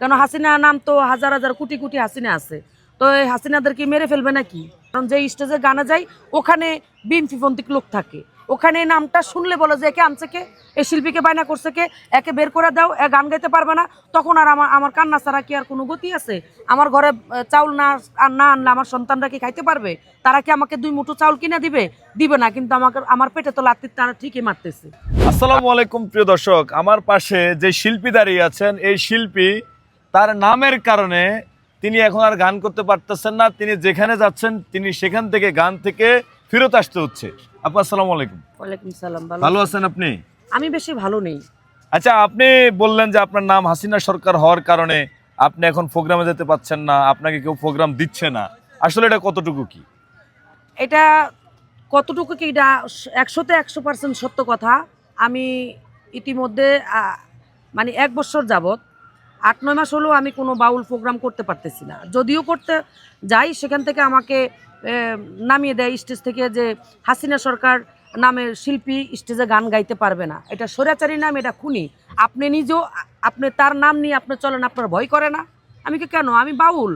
কেন হাসিনা নাম তো হাজার হাজার কোটি কোটি হাসিনা আছে। তো এই হাসিনাদেরকে মেরে ফেলবে নাকি? কারণ যে স্টেজে গানে যায়, ওখানে বিএনপিপন্থী লোক থাকে। ওখানে নামটা শুনলে বলে যে একে আনছে কে? এই শিল্পীকে বায়না করছে কে? একে বের করে দাও, এ গান গাইতে পারবে না। তখন আর আমার আমার কান্না ছাড়া কি আর কোনো গতি আছে? আমার ঘরে চাউল না, আর না আনলে আমার সন্তানরা কি খাইতে পারবে? তারা কি আমাকে দুই মুঠো চাউল কিনে দিবে? দিবে না, কিন্তু আমাকে, আমার পেটে তো লাত্তি তারা ঠিকই মারতেছে। আসসালামু আলাইকুম, প্রিয় দর্শক। আমার পাশে যে শিল্পী দাঁড়িয়ে আছেন, এই শিল্পী তার নামের কারণে তিনি এখন আর গান করতে পারতেছেন না। তিনি যেখানে যাচ্ছেন তিনি সেখান থেকে গান থেকে ফেরত আসতে হচ্ছে। আপু আসসালামু আলাইকুম। ওয়ালাইকুম সালাম ভালো আছেন? আপনি? আমি বেশি ভালো নেই। আচ্ছা আপনি বললেন যে আপনার নাম হাসিনা সরকার হওয়ার কারণে আপনি এখন প্রোগ্রামে যেতে পাচ্ছেন না আপনাকে কেউ প্রোগ্রাম দিচ্ছে না। আসলে এটা কতটুকু কি? এটা কতটুকু কি এটা একশোতে একশো পার্সেন্ট সত্য কথা। আমি ইতিমধ্যে মানে এক বছর যাবৎ আট, নয় মাস হলেও আমি কোনো বাউল প্রোগ্রাম করতে পারতেছি না। যদিও করতে যাই, সেখান থেকে আমাকে নামিয়ে দেয় স্টেজ থেকে যে হাসিনা সরকার নামের শিল্পী স্টেজে গান গাইতে পারবে না। এটা স্বৈরাচারী নাম, এটা খুনি। আপনি নিজেও, আপনি তার নাম নিয়ে আপনি চলেন, আপনার ভয় করে না। আমি কি, কেন? আমি বাউল।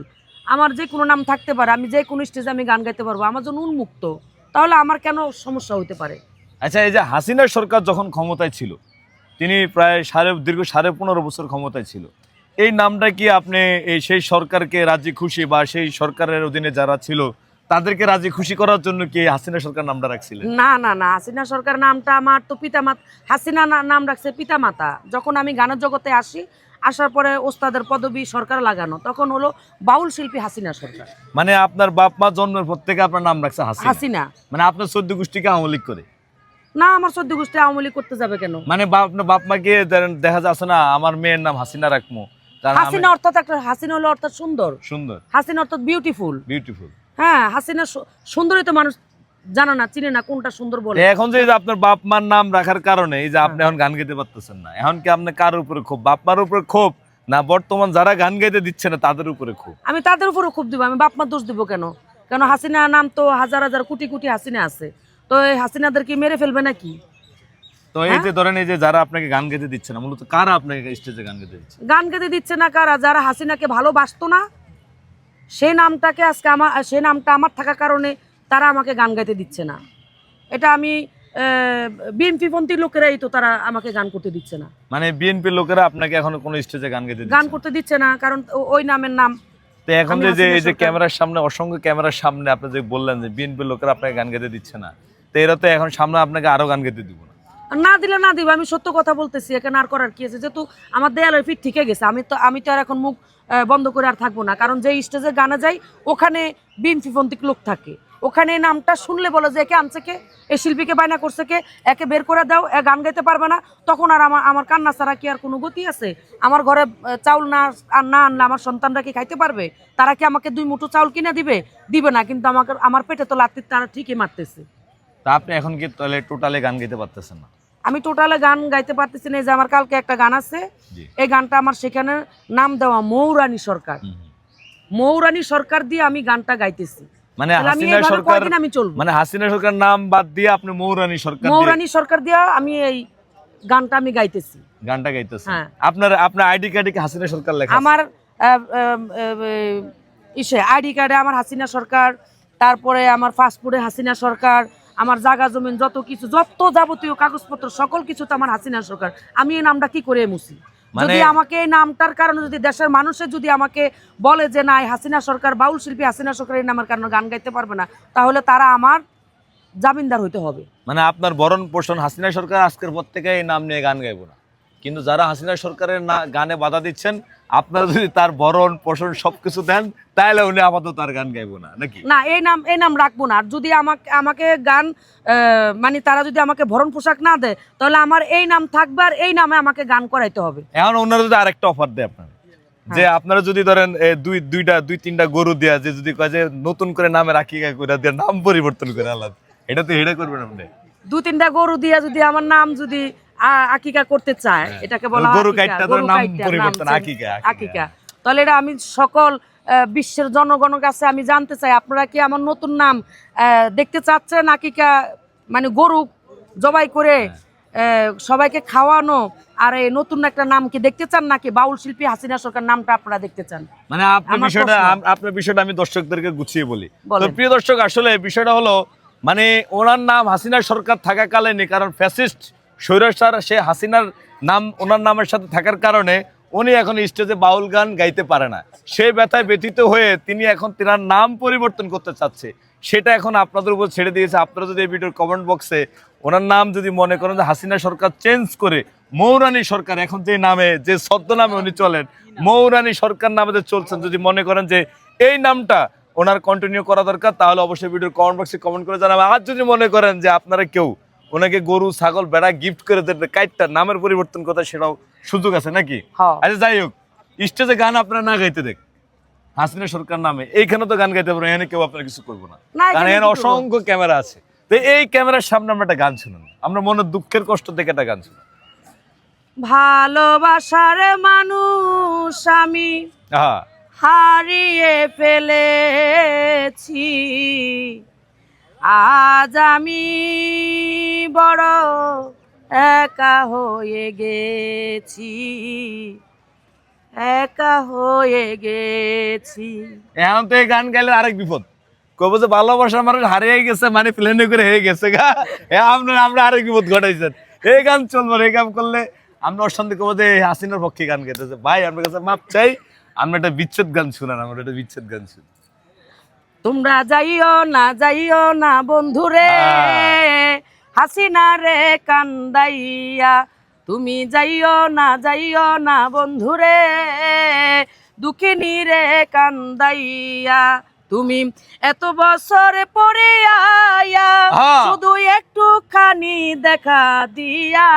আমার যে কোনো নাম থাকতে পারে, আমি যে কোনো স্টেজে আমি গান গাইতে পারব, আমার জন্য উন্মুক্ত। তাহলে আমার কেন সমস্যা হতে পারে? আচ্ছা এই যে হাসিনা সরকার যখন ক্ষমতায় ছিল, তিনি প্রায় সাড়ে, দীর্ঘ সাড়ে পনেরো বছর ক্ষমতায় ছিল এই নামটা কি আপনি এই সেই সরকারকে রাজি খুশি বা সেই সরকারের অধীনে যারা ছিল তাদেরকে রাজি খুশি করার জন্য কি হাসিনা সরকার নামটা রাখছিলেন? না না না হাসিনা সরকার নামটা আমার তো পিতামাতা হাসিনা নাম রাখছে পিতামাতা। যখন আমি গানের জগতে আসি আসার পরে ওস্তাদের পদবি সরকার লাগানো তখন হলো বাউল শিল্পী হাসিনা সরকার। মানে আপনার বাপ মা জন্মের পর থেকে আপনার নাম রাখছে হাসিনা? হাসিনা। মানে আপনার চোদ্দ গোষ্ঠীকে আওয়ামী লীগ করে? না আমার সদ্য গোষ্ঠী আওয়ামী লীগ করতে যাবে কেন? মানে বাপ আপনার বাপ মাকে দেখা যাচ্ছে না আমার মেয়ের নাম হাসিনা রাখব হাসিনা অর্থাৎ একটা হাসিনা হলো অর্থাৎ সুন্দর। সুন্দর। হাসিনা অর্থাৎ বিউটিফুল বিউটিফুল হ্যাঁ হাসিনা সুন্দরই তো মানুষ জানে না চিনে না কোনটা সুন্দর বলে। এখন যে আপনার বাপ মার নাম রাখার কারণে এই যে আপনি এখন গান গাইতে পারতেছেন না এখন কি আপনি কার উপরে ক্ষোভ? বাপ মার উপরে ক্ষোভ? না বর্তমান যারা গান গাইতে দিচ্ছে না তাদের উপরে ক্ষোভ? আমি তাদের উপরে খুব দিব আমি বাপ মা দোষ দিব কেন? কেন হাসিনা নাম তো হাজার হাজার কোটি কোটি হাসিনা আছে। তো এই হাসিনাদেরকে মেরে ফেলবে নাকি? তো এই যে ধরেন এই যে যারা আপনাকে গান গাইতে দিচ্ছে না মূলত কারা আপনাকে স্টেজে গান গাইতে দিচ্ছে? গান গেতে দিচ্ছে না কারা? যারা হাসিনাকে ভালোবাসতো না সেই নামটাকে আজকে আমার সেই নামটা আমার থাকার কারণে তারা আমাকে গান গাইতে দিচ্ছে না। এটা আমি বিএনপিপন্থী লোকেরাই তো তারা আমাকে গান করতে দিচ্ছে না। মানে বিএনপি লোকেরা আপনাকে এখন কোনো স্টেজে গান গাইতে গান করতে দিচ্ছে না কারণ ওই নামের নাম তো এখন যে যে এই যে ক্যামেরার সামনে অসংখ্য ক্যামেরার সামনে আপনি যে বললেন যে বিএনপি লোকেরা আপনাকে গান গাইতে দিচ্ছে না তো এরা তো এখন সামনে আপনাকে আরও গান গাইতে দিব না দিলে না দিব, আমি সত্য কথা বলতেছি এখানে আর করার কি আছে? যেহেতু আমার দেয়ালের ফিট ঠিকে গেছে, আমি তো আমি তো আর এখন মুখ বন্ধ করে আর থাকব না। কারণ যে স্টেজে গানে যাই, ওখানে বিএনপিপন্থী লোক থাকে। ওখানে নামটা শুনলে বলে যে একে আনছে কে এই শিল্পীকে বায়না করছে কে, একে বের করে দাও, এ গান গাইতে পারবে না, তখন আর আমার আমার কান্না ছাড়া কি আর কোনো গতি আছে? আমার ঘরে চাউল না আর না আনলে আমার সন্তানরা কি খাইতে পারবে? তারা কি আমাকে দুই মুঠো চাউল কিনে দিবে? দিবে না, কিন্তু আমাকে আমার পেটে তো লাত্তি তারা ঠিকই মারতেছে। তা আপনি এখন কি তাহলে টোটালে গান গাইতে পারতেছেন না? আমি টোটালে গান গাইতে পারতেছি না এই যে আমার কালকে একটা গান আছে এই গানটা আমার সেখানে নাম দেওয়া মৌরানী সরকার। মৌরানী সরকার দিয়ে আমি গানটা গাইতেছি। মানে হাসিনা সরকার আমি চলবো? মানে হাসিনা সরকার নাম বাদ দিয়ে আপনি মৌরানী সরকার দিয়ে মৌরানী সরকার দিয়ে আমি এই গানটা আমি গাইতেছি। গানটা গাইতেছেন। হ্যাঁ। আপনার আপনার আইডি কার্ডে কি হাসিনা সরকার লেখা আমার ইসে আইডি কার্ডে আমার হাসিনা সরকার তারপরে আমার ফাস্টফুডে হাসিনা সরকার আমার জাগা জমিন যত কিছু যত যাবতীয় কাগজপত্র সকল কিছু তো আমার হাসিনা সরকার। আমি এই নামটা কি করে মুছি? মানে- যদি আমাকে এই নামটার কারণে যদি দেশের মানুষে যদি আমাকে বলে যে না হাসিনা সরকার বাউল শিল্পী হাসিনা সরকার এই নামের কারণে গান গাইতে পারবে না তাহলে তারা আমার জামিনদার হইতে হবে। মানে আপনার বরণ পোষণ হাসিনা সরকার আজকের পর থেকে এই নাম নিয়ে গান গাইব না। কিন্তু যারা হাসিনা সরকারের না গানে বাধা দিচ্ছেন আপনারা যদি তার বরণ পোষণ সবকিছু দেন তাহলে উনি আপাতত আর গান গাইবো না নাকি? না এই নাম এই নাম রাখব না। আর যদি আমাকে আমাকে গান মানে তারা যদি আমাকে ভরণ পোশাক না দেয় তাহলে আমার এই নাম থাকবে আর এই নামে আমাকে গান করাইতে হবে। এখন ওনারা যদি আরেকটা অফার দেয় আপনার যে আপনারা যদি ধরেন দুই দুইটা দুই তিনটা গরু দেয়া যে যদি কয় যে নতুন করে নামে রাখি নাম পরিবর্তন করে আলাদা এটা তো হেডে করবেন আপনি। দু তিনটা গরু দিয়ে যদি আমার নাম যদি আকিকা করতে চায় এটাকে বলা হ্যাঁ। গরু আকিকা, নাম পরিবর্তন, তাহলে এটা আমি সকল বিশ্বের জনগণের কাছে আমি জানতে চাই আপনারা কি আমার নতুন নাম দেখতে চাচ্ছেন আকিকা? মানে গরু জবাই করে হ্যাঁ। সবাইকে খাওয়ানো আর এই নতুন একটা নাম কি দেখতে চান নাকি? বাউল শিল্পী হাসিনা সরকার নামটা আপনারা দেখতে চান? মানে আপনার বিষয়টা আপনার বিষয়টা আমি দর্শকদেরকে গুছিয়ে বলি। তো প্রিয় দর্শক আসলে বিষয়টা হলো মানে ওনার নাম হাসিনা সরকার থাকাকালীনই, কারণ ফ্যাসিস্ট স্বৈরাচার সে হাসিনার নাম, ওনার নামের সাথে থাকার কারণে উনি এখন স্টেজে বাউল গান গাইতে পারে না। সেই ব্যথায় ব্যথিত হয়ে তিনি এখন তিনার নাম পরিবর্তন করতে চাচ্ছে। সেটা এখন আপনাদের উপর ছেড়ে দিয়েছে। আপনারা যদি এই ভিডিওর কমেন্ট বক্সে ওনার নাম যদি মনে করেন যে হাসিনা সরকার চেঞ্জ করে, মৌরানী সরকার, এখন যে নামে, যে ছদ্মনামে উনি চলেন, মৌরানী সরকার নামে যে চলছেন, যদি মনে করেন যে এই নামটা ওনার কন্টিনিউ করা দরকার তাহলে অবশ্যই ভিডিওর কমেন্ট বক্সে কমেন্ট করে জানাবেন আর যদি মনে করেন যে আপনারা কেউ ওনাকে গরু ছাগল বেড়া গিফট করে দেন কাইটটা নামের পরিবর্তন কথা সেটাও সুযোগ আছে নাকি? হ্যাঁ। আচ্ছা যাই হোক স্টেজে গান আপনারা না গাইতে দেখ। হাসিনা সরকার নামে এইখানে তো গান গাইতে পারব এখানে কেউ আপনার কিছু করব না। কারণ এখানে? অসংখ্য ক্যামেরা আছে। তো এই ক্যামেরার সামনে আমরা একটা গান শুনুন। আমরা মনে দুঃখের কষ্ট থেকে একটা গান শুনুন। ভালোবাসার মানুষ আমি। হ্যাঁ। হারিয়ে ফেলেছি। আজ আমি বড় একা হয়ে গেছি। একা হয়ে গেছি। এখন তো এই গান গাইলে আরেক বিপদ। কব যে ভালোবাসার মানুষ হারিয়ে গেছে মানে প্লেনে করে হয়ে গেছে গা। এ আমরা আরেক বিপদ ঘটাইছেন। এই গান চলবো, এই গান করলে আমরা ওর সঙ্গে কবো যে হাসিনার পক্ষে গান গেতেছে ভাই আমার কাছে মাপ চাই। আমরা একটা বিচ্ছেদ গান শুনান আমরা একটা বিচ্ছেদ গান শুনি তোমরা যাইও না যাইও না বন্ধুরে হ্যাঁ। হাসিনা রে কান্দাইয়া তুমি যাইও না যাইও না বন্ধুরে দুঃখিনী রে কান্দাইয়া তুমি এত বছর পরে আয়া হ্যাঁ। শুধু একটুখানি দেখা দিয়া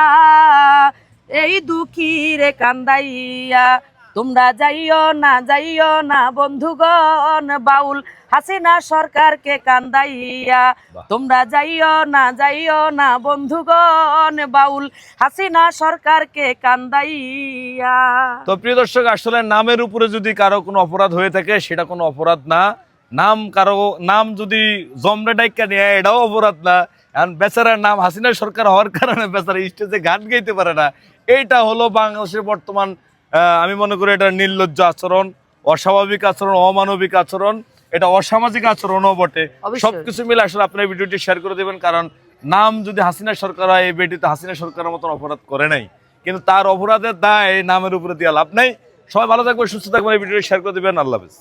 এই দুঃখী রে কান্দাইয়া তোমরা যাইও না যাইও না বন্ধুগণ বাউল হাসিনা সরকারকে কান্দাইয়া। তোমরা যাইও না যাইও না বন্ধুগণ বাউল হাসিনা সরকারকে কান্দাইয়া। তো প্রিয় দর্শক আসলে নামের উপরে যদি কারও কোনো অপরাধ হয়ে থাকে সেটা কোনো অপরাধ না। নাম কারও নাম যদি জমরে ডাইকা নিয়ে এটাও অপরাধ না। এখন বেচারার নাম হাসিনা সরকার হওয়ার কারণে বেচারা স্টেজে গান গাইতে পারে না। এইটা হলো বাংলাদেশের বর্তমান আমি মনে করি এটা নির্লজ্জ আচরণ অস্বাভাবিক আচরণ অমানবিক আচরণ এটা অসামাজিক আচরণও বটে। সবকিছু মিলে আসলে আপনার ভিডিওটি শেয়ার করে দেবেন কারণ নাম যদি হাসিনা সরকার হয় এই বেটিতে হাসিনা সরকারের মতন অপরাধ করে নাই। কিন্তু তার অপরাধের দায় এই নামের উপরে দেওয়া লাভ নাই। সবাই ভালো থাকবে সুস্থ থাকবেন এই ভিডিওটি শেয়ার করে দেবেন। আল্লাহ হাফেজ।